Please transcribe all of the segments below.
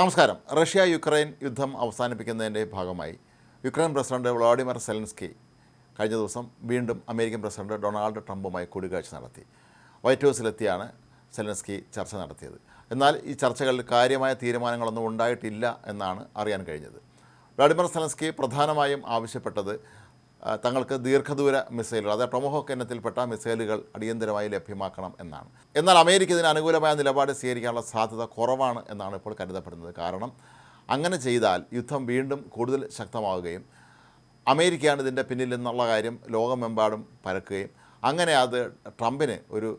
നമസ്കാരം. Russia Ukraine യുദ്ധം അവസാനിപ്പിക്കുന്നതിന്റെ ഭാഗമായി യുക്രൈൻ പ്രസിഡന്റ് വ്ളാഡിമിർ സെലൻസ്കി കഴിഞ്ഞ ദിവസം വീണ്ടും അമേരിക്കൻ പ്രസിഡന്റ് ഡൊണാൾഡ് ട്രംപുമായി കൂടിക്കാഴ്ച നടത്തി. വൈറ്റ് ഹൗസിലെത്തിയാണ് സെലൻസ്കി ചർച്ച നടത്തിയത്. എന്നാൽ ഈ ചർച്ചകളിൽ കാര്യമായ തീരുമാനങ്ങളൊന്നും ഉണ്ടായിട്ടില്ല എന്നാണ് അറിയാൻ കഴിഞ്ഞത്. വ്ളാഡിമിർ സെലൻസ്കി പ്രധാനമായും ആവശ്യപ്പെട്ടത് തങ്ങൾക്ക് ദീർഘദൂര മിസൈലുകൾ അതായത് ടൊമഹോക്ക് എണ്ണത്തിൽപ്പെട്ട മിസൈലുകൾ അടിയന്തരമായി ലഭ്യമാക്കണം എന്നാണ്. എന്നാൽ അമേരിക്ക ഇതിന് അനുകൂലമായ നിലപാട് സ്വീകരിക്കാനുള്ള സാധ്യത കുറവാണ് എന്നാണ് ഇപ്പോൾ കരുതപ്പെടുന്നത്. കാരണം അങ്ങനെ ചെയ്താൽ യുദ്ധം വീണ്ടും കൂടുതൽ ശക്തമാവുകയും അമേരിക്കയാണ് ഇതിന്റെ പിന്നിൽ നിന്നുള്ള കാര്യം ലോകമെമ്പാടും പരക്കുകയും അങ്ങനെ അത് ട്രംപിന് ഒരു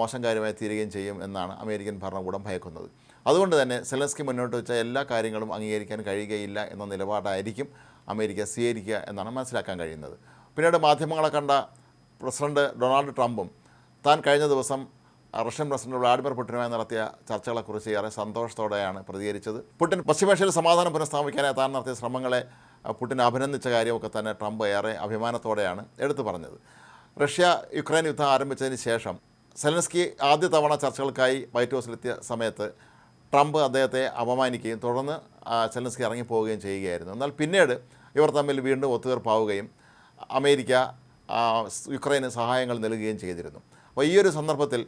മോശം കാര്യമായി തീരുകയും ചെയ്യും എന്നാണ് അമേരിക്കൻ ഭരണകൂടം ഭയക്കുന്നത്. അതുകൊണ്ട് തന്നെ സെലൻസ്കി മുന്നോട്ട് വെച്ച എല്ലാ കാര്യങ്ങളും അംഗീകരിക്കാൻ കഴിയുകയില്ല എന്ന നിലപാടായിരിക്കും അമേരിക്ക സ്വീകരിക്കുക എന്നാണ് മനസ്സിലാക്കാൻ കഴിയുന്നത്. പിന്നീട് മാധ്യമങ്ങളെ കണ്ട പ്രസിഡന്റ് ഡൊണാൾഡ് ട്രംപും താൻ കഴിഞ്ഞ ദിവസം റഷ്യൻ പ്രസിഡന്റ് വ്ളാഡിമിർ പുടിനുമായി നടത്തിയ ചർച്ചകളെക്കുറിച്ച് ഏറെ സന്തോഷത്തോടെയാണ് പ്രതികരിച്ചത്. പുടിൻ പശ്ചിമേഷ്യയിൽ സമാധാനം പുനഃസ്ഥാപിക്കാനായി താൻ നടത്തിയ ശ്രമങ്ങളെ പുടിൻ അഭിനന്ദിച്ച കാര്യമൊക്കെ തന്നെ ട്രംപ് ഏറെ അഭിമാനത്തോടെയാണ് എടുത്തു പറഞ്ഞത്. റഷ്യ യുക്രൈൻ യുദ്ധം ആരംഭിച്ചതിന് ശേഷം സെലൻസ്കി ആദ്യ തവണ ചർച്ചകൾക്കായി വൈറ്റ് ഹൗസിലെത്തിയ സമയത്ത് ട്രംപ് അദ്ദേഹത്തെ അപമാനിക്കുകയും തുടർന്ന് സെലൻസ്കി ഇറങ്ങിപ്പോവുകയും ചെയ്യുകയായിരുന്നു. എന്നാൽ പിന്നീട് ഇവർ തമ്മിൽ വീണ്ടും ഒത്തുതീർപ്പാവുകയും അമേരിക്ക യുക്രൈന് സഹായങ്ങൾ നൽകുകയും ചെയ്തിരുന്നു. അപ്പോൾ ഈ ഒരു സന്ദർഭത്തിൽ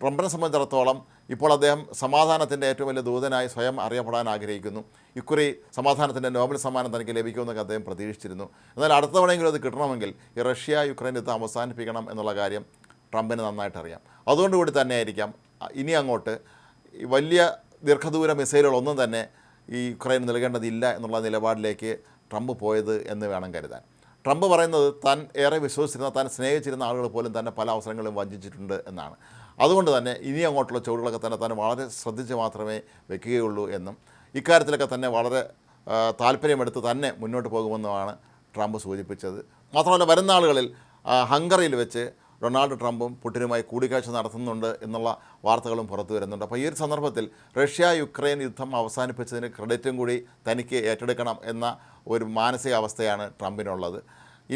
ട്രംപിനെ സംബന്ധിച്ചിടത്തോളം ഇപ്പോൾ അദ്ദേഹം സമാധാനത്തിന്റെ ഏറ്റവും വലിയ ദൂതനായി സ്വയം അറിയപ്പെടാൻ ആഗ്രഹിക്കുന്നു. ഇക്കുറി സമാധാനത്തിന്റെ നോബൽ സമ്മാനം തനിക്ക് ലഭിക്കുമെന്നൊക്കെ അദ്ദേഹം പ്രതീക്ഷിച്ചിരുന്നു. എന്നാൽ അടുത്ത തവണയെങ്കിലും അത് കിട്ടണമെങ്കിൽ ഈ റഷ്യ യുക്രൈൻ യുദ്ധം അവസാനിപ്പിക്കണം എന്നുള്ള കാര്യം ട്രംപിന് നന്നായിട്ടറിയാം. അതുകൊണ്ടുകൂടി തന്നെയായിരിക്കാം ഇനി അങ്ങോട്ട് വലിയ ദീർഘദൂര മിസൈലുകളൊന്നും തന്നെ ഈ യുക്രൈന് നൽകേണ്ടതില്ല എന്നുള്ള നിലപാടിലേക്ക് ട്രംപ് പോയത് എന്ന് വേണം കരുതാൻ. ട്രംപ് പറയുന്നത് താൻ ഏറെ വിശ്വസിച്ചിരുന്ന താൻ സ്നേഹിച്ചിരുന്ന ആളുകൾ പോലും തന്നെ പല അവസരങ്ങളും വഞ്ചിച്ചിട്ടുണ്ട് എന്നാണ്. അതുകൊണ്ട് തന്നെ ഇനി അങ്ങോട്ടുള്ള ചുവടുകളൊക്കെ തന്നെ താൻ വളരെ ശ്രദ്ധിച്ച് മാത്രമേ വെക്കുകയുള്ളൂ എന്നും ഇക്കാര്യത്തിലൊക്കെ തന്നെ വളരെ താല്പര്യമെടുത്ത് തന്നെ മുന്നോട്ട് പോകുമെന്നുമാണ് ട്രംപ് സൂചിപ്പിച്ചത്. മാത്രമല്ല വരുന്ന ആളുകളിൽ ഹംഗറിയിൽ വെച്ച് ഡൊണാൾഡ് ട്രംപും പുടിനുമായി കൂടിക്കാഴ്ച നടത്തുന്നുണ്ട് എന്നുള്ള വാർത്തകളും പുറത്തു വരുന്നുണ്ട്. അപ്പോൾ ഈ ഒരു സന്ദർഭത്തിൽ റഷ്യ യുക്രൈൻ യുദ്ധം അവസാനിപ്പിച്ചതിന് ക്രെഡിറ്റും കൂടി തനിക്ക് ഏറ്റെടുക്കണം എന്ന ഒരു മാനസികാവസ്ഥയാണ് ട്രംപിനുള്ളത്.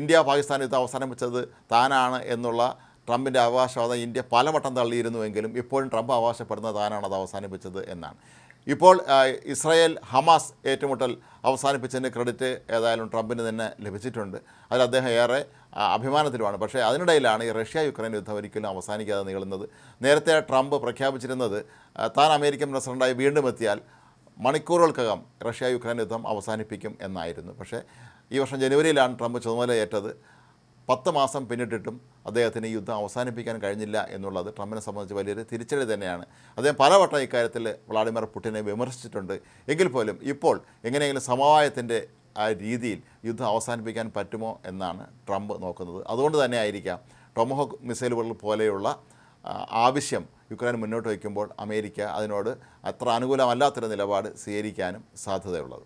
ഇന്ത്യ പാകിസ്ഥാൻ യുദ്ധം അവസാനിപ്പിച്ചത് താനാണ് എന്നുള്ള ട്രംപിന്റെ അവകാശവാദം ഇന്ത്യ പലവട്ടം തള്ളിയിരുന്നുവെങ്കിലും ഇപ്പോഴും ട്രംപ് അവകാശപ്പെടുന്നത് താനാണ് അത് അവസാനിപ്പിച്ചത് എന്നാണ്. ഇപ്പോൾ ഇസ്രായേൽ ഹമാസ് ഏറ്റുമുട്ടൽ അവസാനിപ്പിച്ചതിന്റെ ക്രെഡിറ്റ് ഏതായാലും ട്രംപിന് തന്നെ ലഭിച്ചിട്ടുണ്ട്. അതിൽ അദ്ദേഹം ഏറെ അഭിമാനത്തിലുമാണ്. പക്ഷേ അതിനിടയിലാണ് ഈ റഷ്യ യുക്രൈൻ യുദ്ധം ഒരിക്കലും അവസാനിക്കാതെ നീളുന്നത്. നേരത്തെ ട്രംപ് പ്രഖ്യാപിച്ചിരുന്നത് താൻ അമേരിക്കൻ പ്രസിഡന്റായി വീണ്ടും എത്തിയാൽ മണിക്കൂറുകൾക്കകം റഷ്യ യുക്രൈൻ യുദ്ധം അവസാനിപ്പിക്കും എന്നായിരുന്നു. പക്ഷേ ഈ വർഷം ജനുവരിയിലാണ് ട്രംപ് ചുമതലയേറ്റത്. പത്ത് മാസം പിന്നിട്ടിട്ടും അദ്ദേഹത്തിന് ഈ യുദ്ധം അവസാനിപ്പിക്കാൻ കഴിഞ്ഞില്ല എന്നുള്ളത് ട്രംപിനെ സംബന്ധിച്ച് വലിയൊരു തിരിച്ചടി തന്നെയാണ്. അദ്ദേഹം പലവട്ടം ഇക്കാര്യത്തിൽ വ്ളാഡിമിർ പുടിനെ വിമർശിച്ചിട്ടുണ്ട്. എങ്കിൽ പോലും ഇപ്പോൾ എങ്ങനെയെങ്കിലും സമവായത്തിന്റെ ആ രീതിയിൽ യുദ്ധം അവസാനിപ്പിക്കാൻ പറ്റുമോ എന്നാണ് ട്രംപ് നോക്കുന്നത്. അതുകൊണ്ട് തന്നെ ആയിരിക്കാം ടൊമഹോക്ക് മിസൈലുകൾ പോലെയുള്ള ആവശ്യം യുക്രൈൻ മുന്നോട്ട് വയ്ക്കുമ്പോൾ അമേരിക്ക അതിനോട് അത്ര അനുകൂലമല്ലാത്തൊരു നിലപാട് സ്വീകരിക്കാനും സാധ്യതയുള്ളത്.